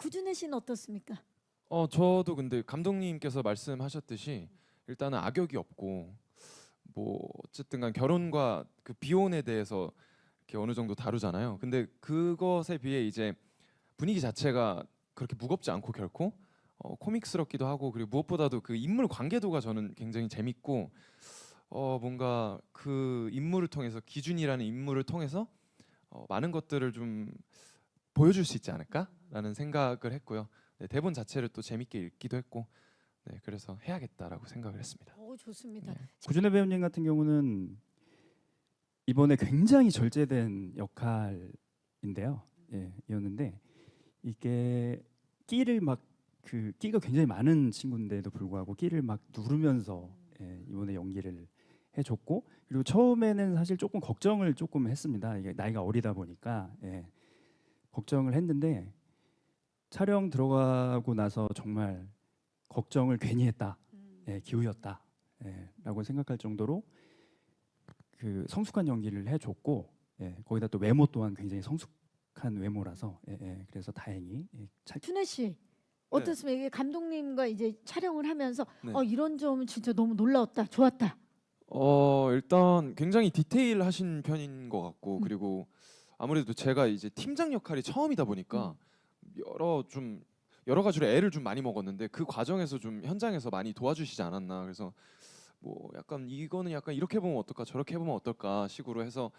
구준혜 씨는 어떻습니까? 어 저도 근데 감독님께서 말씀하셨듯이 일단은 악역이 없고 뭐 어쨌든간 결혼과 그 비혼에 대해서 이렇게 어느 정도 다루잖아요. 근데 그것에 비해 이제 분위기 자체가 그렇게 무겁지 않고 결코 어, 코믹스럽기도 하고 그리고 무엇보다도 그 인물 관계도가 저는 굉장히 재밌고 어 뭔가 그 인물을 통해서 기준이라는 인물을 통해서 어, 많은 것들을 좀 보여줄 수 있지 않을까라는 생각을 했고요. 네, 대본 자체를 또 재밌게 읽기도 했고 네, 그래서 해야겠다라고 생각을 했습니다. 오 좋습니다. 네. 구준혜 배우님 같은 경우는 이번에 굉장히 절제된 역할인데요. 예, 이었는데 이게 끼를 막 그 끼가 굉장히 많은 친구인데도 불구하고 끼를 막 누르면서 예, 이번에 연기를 해줬고 그리고 처음에는 사실 조금 걱정을 조금 했습니다. 이게 나이가 어리다 보니까 예, 걱정을 했는데 촬영 들어가고 나서 정말 걱정을 괜히 했다. 음. 예, 기우였다. 예, 라고 생각할 정도로 그 성숙한 연기를 해줬고 예, 거기다 또 외모 또한 굉장히 성숙한 외모라서 예, 예, 그래서 다행히 예, 잘 준혜 씨 어떻습니까? 이게 감독님과 이제 촬영을 하면서 네. 어 이런 점은 진짜 너무 놀라웠다, 좋았다. 어 일단 굉장히 디테일하신 편인 것 같고 음. 그리고 아무래도 제가 이제 팀장 역할이 처음이다 보니까 여러 좀 여러 가지로 애를 좀 많이 먹었는데 그 과정에서 좀 현장에서 많이 도와주시지 않았나. 그래서 뭐 약간 이거는 약간 이렇게 보면 어떨까 저렇게 보면 어떨까 식으로 해서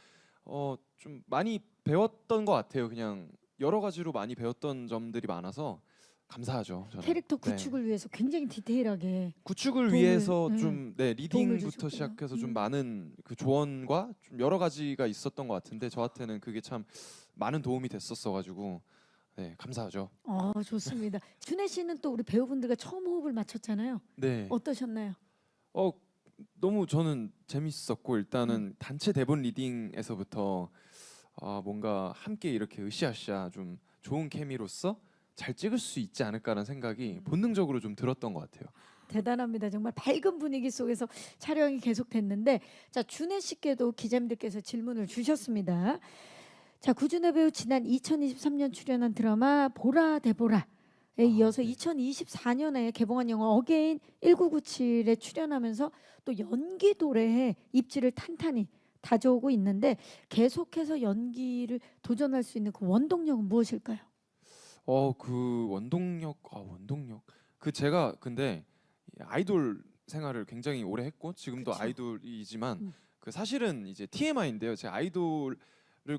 어 좀 많이 배웠던 것 같아요. 그냥 여러 가지로 많이 배웠던 점들이 많아서 감사하죠 저는. 캐릭터 네. 구축을 위해서 굉장히 디테일하게 구축을 도움을, 위해서 네. 좀 네, 도움을 리딩부터 주셨구나. 시작해서 좀 음. 많은 그 조언과 좀 여러 가지가 있었던 것 같은데 저한테는 그게 참 많은 도움이 됐었어 가지고 네 감사하죠. 어 좋습니다. 준혜 씨는 또 우리 배우분들과 처음 호흡을 맞췄잖아요. 네. 어떠셨나요? 어 너무 저는 재밌었고 음. 일단은 단체 대본 리딩에서부터 아 뭔가 함께 이렇게 으쌰으쌰 좀 좋은 케미로서 잘 찍을 수 있지 않을까라는 생각이 음. 본능적으로 좀 들었던 것 같아요. 대단합니다. 정말 밝은 분위기 속에서 촬영이 계속됐는데 자 준혜 씨께도 기자님들께서 질문을 주셨습니다. 자 구준혜 배우 지난 2023년 출연한 드라마 보라 대보라에 이어서 네. 2024년에 개봉한 영화 어게인 1997에 출연하면서 또 연기 도래에 입지를 탄탄히 다져오고 있는데 계속해서 연기를 도전할 수 있는 그 원동력은 무엇일까요? 어그 원동력 아 원동력 그 제가 근데 이 아이돌 생활을 굉장히 오래 했고 지금도 그쵸. 아이돌이지만 음. 그 사실은 이제 TMI인데요. 제 아이돌을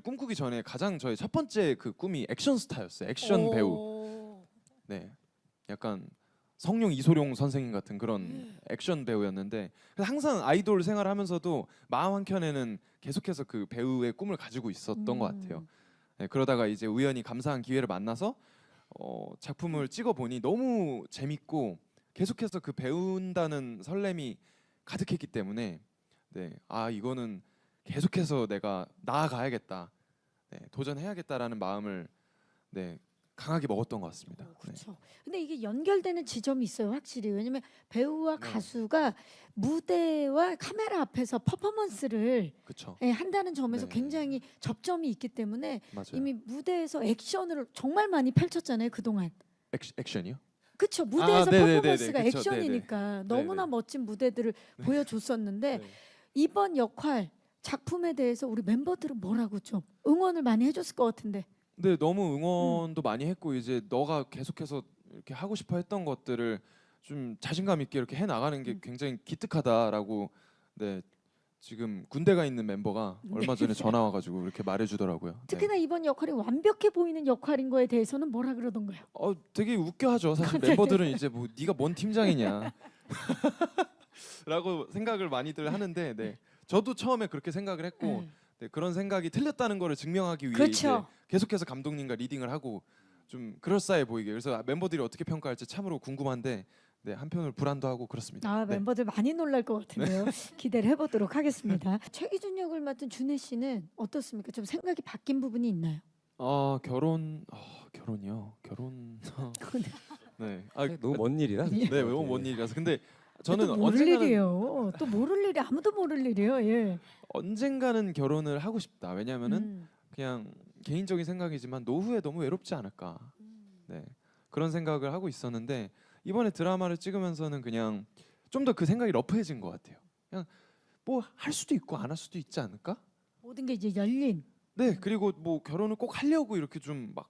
꿈꾸기 전에 가장 저의 첫 번째 그 꿈이 액션 스타였어요. 액션 배우. 오. 네. 약간 성룡 이소룡 선생님 같은 그런 음. 액션 배우였는데 그래서 항상 아이돌 생활하면서도 마음 한 켠에는 계속해서 그 배우의 꿈을 가지고 있었던 것 같아요. 음. 네, 그러다가 이제 우연히 감사한 기회를 만나서 어, 작품을 찍어 보니 너무 재밌고 계속해서 그 배운다는 설렘이 가득했기 때문에 네, 아 이거는 계속해서 내가 나아가야겠다, 네, 도전해야겠다라는 마음을 네, 강하게 먹었던 것 같습니다. 어, 네. 그렇죠. 근데 이게 연결되는 지점이 있어요, 확실히. 왜냐면 배우와 네. 가수가 무대와 카메라 앞에서 퍼포먼스를 그렇죠. 예, 한다는 점에서 네. 굉장히 접점이 있기 때문에 맞아요. 이미 무대에서 액션을 정말 많이 펼쳤잖아요, 그동안. 액, 액션이요? 그렇죠. 무대에서 네네네네. 퍼포먼스가 그쵸, 액션이니까 너무나 네네. 멋진 무대들을 보여줬었는데 네. 이번 역할 작품에 대해서 우리 멤버들은 뭐라고 좀 응원을 많이 해줬을 것 같은데. 근데 너무 응원도 음. 많이 했고 이제 너가 계속해서 이렇게 하고 싶어 했던 것들을 좀 자신감 있게 이렇게 해 나가는 게 음. 굉장히 기특하다라고 네 지금 군대가 있는 멤버가 얼마 전에 전화 와가지고 이렇게 말해주더라고요. 네. 네. 특히나 이번 역할이 완벽해 보이는 역할인 거에 대해서는 뭐라 그러던가요? 어 되게 웃겨하죠. 사실 네. 멤버들은 이제 뭐 네가 뭔 팀장이냐. 라고 생각을 많이들 하는데 네. 저도 처음에 그렇게 생각을 했고 네. 네, 그런 생각이 틀렸다는 거를 증명하기 위해 그렇죠. 계속해서 감독님과 리딩을 하고 좀 그럴싸해 보이게 그래서 멤버들이 어떻게 평가할지 참으로 궁금한데 네, 한편으로 불안도 하고 그렇습니다. 아 네. 멤버들 많이 놀랄 것 같은데요. 기대를 해보도록 하겠습니다. 최기준 역을 맡은 준혜 씨는 어떻습니까? 좀 생각이 바뀐 부분이 있나요? 어 결혼 어, 결혼이요 결혼 네 아, 너무 먼 일이라. 네 너무 먼 일이라서 근데 저는 또 모를 언젠가는 일이에요. 또 모를 일이 아무도 모를 일이에요. 예. 언젠가는 결혼을 하고 싶다 왜냐면은 음. 그냥 개인적인 생각이지만 노후에 너무 외롭지 않을까 네 그런 생각을 하고 있었는데 이번에 드라마를 찍으면서는 그냥 좀 더 그 생각이 러프해진 것 같아요. 그냥 뭐 할 수도 있고 안 할 수도 있지 않을까? 모든 게 이제 열린. 네 그리고 뭐 결혼을 꼭 하려고 이렇게 좀 막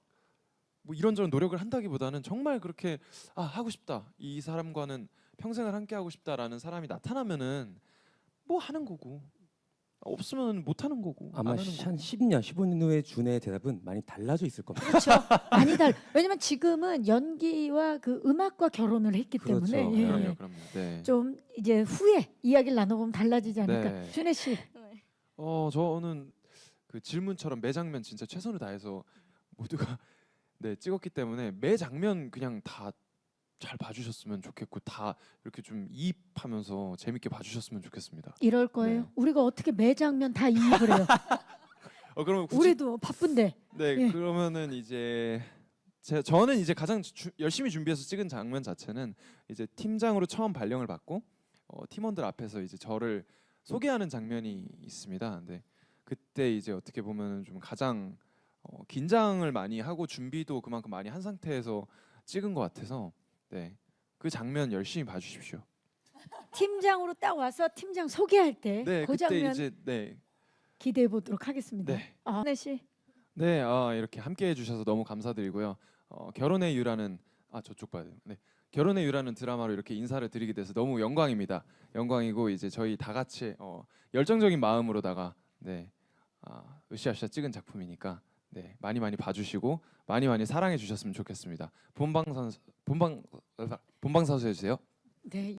뭐 이런저런 노력을 한다기보다는 정말 그렇게 아 하고 싶다 이 사람과는 평생을 함께 하고 싶다라는 사람이 나타나면은 뭐 하는 거고 없으면 못 하는 거고 아마 안 하는 거고. 한 10년, 15년 후에 준의 대답은 많이 달라져 있을 겁니다. 그렇죠. 많이 달. 왜냐면 지금은 연기와 그 음악과 결혼을 했기 그렇죠. 때문에 예, 그럼요 예. 그럼요 네. 좀 이제 후에 이야기를 나눠보면 달라지지 않을까. 네. 준혜 씨. 어 저는 그 질문처럼 매 장면 진짜 최선을 다해서 모두가 네 찍었기 때문에 매 장면 그냥 다 잘 봐주셨으면 좋겠고 다 이렇게 좀 이입하면서 재밌게 봐주셨으면 좋겠습니다. 이럴 거예요. 네. 우리가 어떻게 매 장면 다 이입을 해요. 어 그러면 굳이 우리도 바쁜데. 네 예. 그러면은 이제 제 저는 이제 가장 주, 열심히 준비해서 찍은 장면 자체는 이제 팀장으로 처음 발령을 받고 어, 팀원들 앞에서 이제 저를 소개하는 장면이 있습니다. 근데 그때 이제 어떻게 보면은 좀 가장 어, 긴장을 많이 하고 준비도 그만큼 많이 한 상태에서 찍은 것 같아서 네 그 장면 열심히 봐주십시오. 팀장으로 딱 와서 팀장 소개할 때네그 그때 장면 이제 네 기대해 보도록 하겠습니다. 네. 아, 준혜 씨. 네, 아, 이렇게 함께 해주셔서 너무 감사드리고요. 어, 결혼의 유라는 아 저쪽 봐야 돼요. 네, 결혼의 유라는 드라마로 이렇게 인사를 드리게 돼서 너무 영광입니다. 영광이고 이제 저희 다 같이 어, 열정적인 마음으로다가 네, 아, 으쌰으쌰 찍은 작품이니까 네 많이 많이 봐주시고 많이 많이 사랑해 주셨으면 좋겠습니다. 본방사 본방 본방 사수 해 주세요. 네.